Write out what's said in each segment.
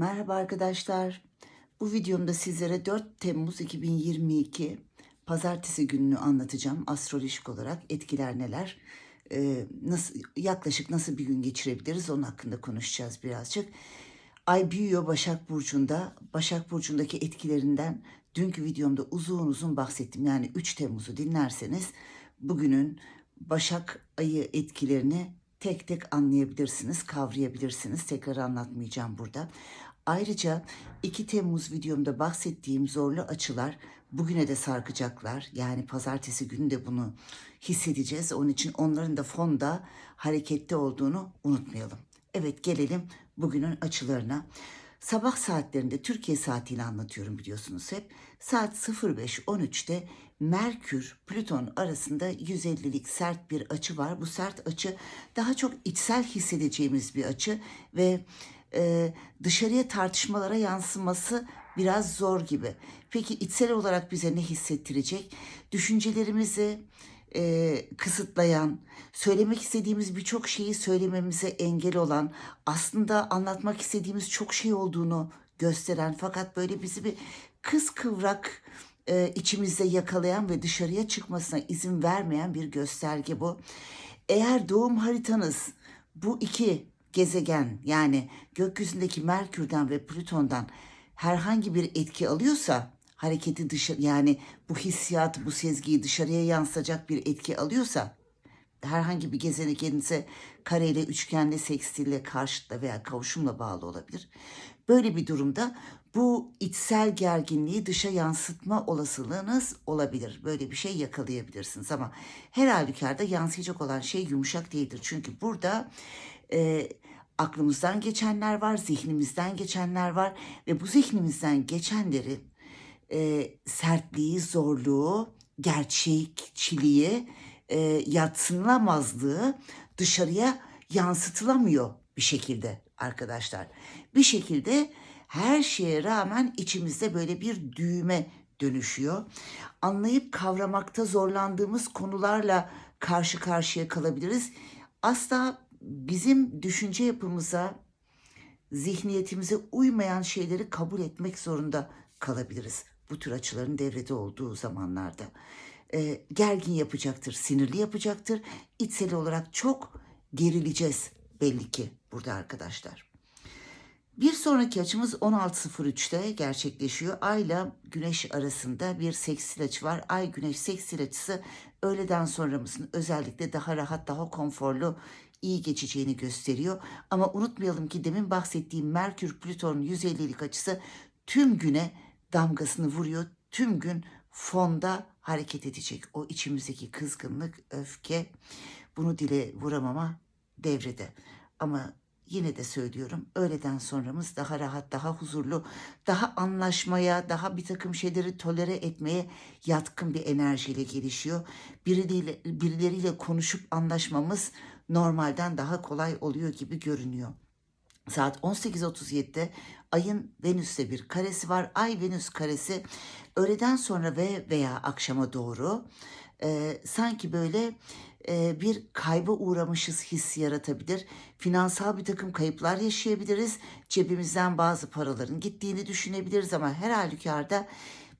Merhaba arkadaşlar. Bu videomda sizlere 4 Temmuz 2022 Pazartesi gününü anlatacağım. Astrolojik olarak etkiler neler, e, nasıl yaklaşık nasıl bir gün geçirebiliriz onun hakkında konuşacağız birazcık. Ay büyüyor Başak Burcu'nda. Başak Burcu'ndaki etkilerinden dünkü videomda uzun uzun bahsettim. Yani 3 Temmuz'u dinlerseniz bugünün Başak ayı etkilerini tek tek anlayabilirsiniz, kavrayabilirsiniz. Tekrar anlatmayacağım burada. Ayrıca 2 Temmuz videomda bahsettiğim zorlu açılar bugüne de sarkacaklar. Yani pazartesi günü de bunu hissedeceğiz. Onun için onların da fonda harekette olduğunu unutmayalım. Evet gelelim bugünün açılarına. Sabah saatlerinde Türkiye saatiyle anlatıyorum biliyorsunuz hep. Saat 05.13'te Merkür Plüton arasında 150'lik sert bir açı var. Bu sert açı daha çok içsel hissedeceğimiz bir açı ve e, dışarıya tartışmalara yansıması biraz zor gibi. Peki içsel olarak bize ne hissettirecek? Düşüncelerimizi e, kısıtlayan, söylemek istediğimiz birçok şeyi söylememize engel olan, aslında anlatmak istediğimiz çok şey olduğunu gösteren fakat böyle bizi bir kıskıvrak e, içimizde yakalayan ve dışarıya çıkmasına izin vermeyen bir gösterge bu. Eğer doğum haritanız bu iki gezegen yani gökyüzündeki Merkür'den ve Plüton'dan herhangi bir etki alıyorsa hareketi dışarı yani bu hissiyat bu sezgiyi dışarıya yansıtacak bir etki alıyorsa herhangi bir gezegeninize kareyle, üçgenle, sekstille, karşıtla veya kavuşumla bağlı olabilir. Böyle bir durumda bu içsel gerginliği dışa yansıtma olasılığınız olabilir. Böyle bir şey yakalayabilirsiniz ama her halükarda yansıyacak olan şey yumuşak değildir. Çünkü burada e, aklımızdan geçenler var, zihnimizden geçenler var ve bu zihnimizden geçenlerin e, sertliği, zorluğu, gerçekçiliği, e, yatsınamazlığı dışarıya yansıtılamıyor bir şekilde arkadaşlar. Bir şekilde her şeye rağmen içimizde böyle bir düğme dönüşüyor. Anlayıp kavramakta zorlandığımız konularla karşı karşıya kalabiliriz. Asla bizim düşünce yapımıza, zihniyetimize uymayan şeyleri kabul etmek zorunda kalabiliriz. Bu tür açıların devrede olduğu zamanlarda. Ee, gergin yapacaktır, sinirli yapacaktır. İçsel olarak çok gerileceğiz belli ki burada arkadaşlar. Bir sonraki açımız 16.03'te gerçekleşiyor. Ay ile Güneş arasında bir seksil açı var. Ay Güneş seksil açısı öğleden sonramızın özellikle daha rahat, daha konforlu, iyi geçeceğini gösteriyor. Ama unutmayalım ki demin bahsettiğim Merkür Plüton 150'lik açısı tüm güne damgasını vuruyor. Tüm gün fonda hareket edecek. O içimizdeki kızgınlık, öfke bunu dile vuramama devrede. Ama yine de söylüyorum öğleden sonramız daha rahat, daha huzurlu, daha anlaşmaya, daha bir takım şeyleri tolere etmeye yatkın bir enerjiyle gelişiyor. Birileriyle, birileriyle konuşup anlaşmamız normalden daha kolay oluyor gibi görünüyor. Saat 18.37'de ayın Venüs'te bir karesi var. Ay Venüs karesi öğleden sonra ve veya akşama doğru e, sanki böyle e, bir kayba uğramışız hissi yaratabilir. Finansal bir takım kayıplar yaşayabiliriz. Cebimizden bazı paraların gittiğini düşünebiliriz ama her halükarda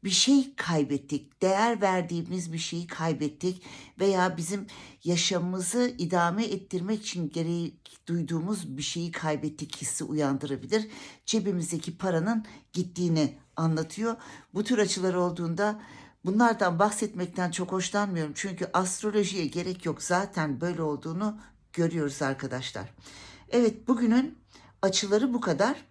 bir şey kaybettik, değer verdiğimiz bir şeyi kaybettik veya bizim yaşamımızı idame ettirmek için gerek duyduğumuz bir şeyi kaybettik hissi uyandırabilir. Cebimizdeki paranın gittiğini anlatıyor. Bu tür açılar olduğunda bunlardan bahsetmekten çok hoşlanmıyorum. Çünkü astrolojiye gerek yok. Zaten böyle olduğunu görüyoruz arkadaşlar. Evet bugünün açıları bu kadar.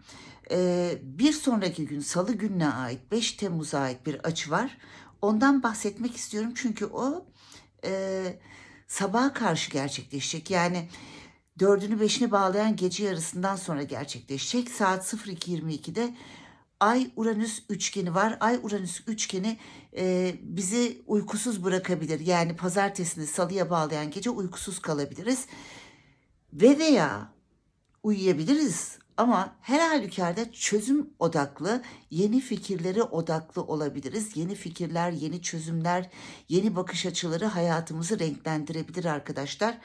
Ee, bir sonraki gün salı gününe ait 5 Temmuz'a ait bir açı var. Ondan bahsetmek istiyorum çünkü o e, sabaha karşı gerçekleşecek. Yani dördünü beşini bağlayan gece yarısından sonra gerçekleşecek. Saat 02.22'de Ay Uranüs üçgeni var. Ay Uranüs üçgeni e, bizi uykusuz bırakabilir. Yani pazartesini salıya bağlayan gece uykusuz kalabiliriz. Ve veya uyuyabiliriz ama her halükarda çözüm odaklı, yeni fikirlere odaklı olabiliriz. Yeni fikirler, yeni çözümler, yeni bakış açıları hayatımızı renklendirebilir arkadaşlar.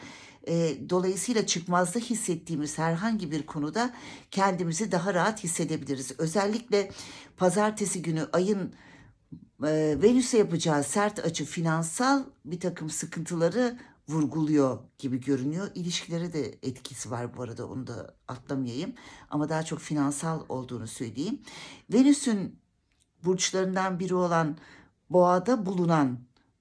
Dolayısıyla çıkmazda hissettiğimiz herhangi bir konuda kendimizi daha rahat hissedebiliriz. Özellikle pazartesi günü ayın e, Venüs'e yapacağı sert açı finansal bir takım sıkıntıları vurguluyor gibi görünüyor. İlişkilere de etkisi var bu arada onu da atlamayayım. Ama daha çok finansal olduğunu söyleyeyim. Venüs'ün burçlarından biri olan Boğa'da bulunan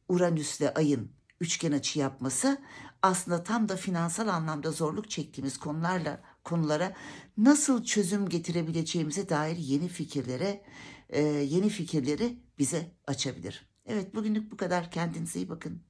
Uranüs'le Ay'ın üçgen açı yapması aslında tam da finansal anlamda zorluk çektiğimiz konularla konulara nasıl çözüm getirebileceğimize dair yeni fikirlere yeni fikirleri bize açabilir. Evet bugünlük bu kadar. Kendinize iyi bakın.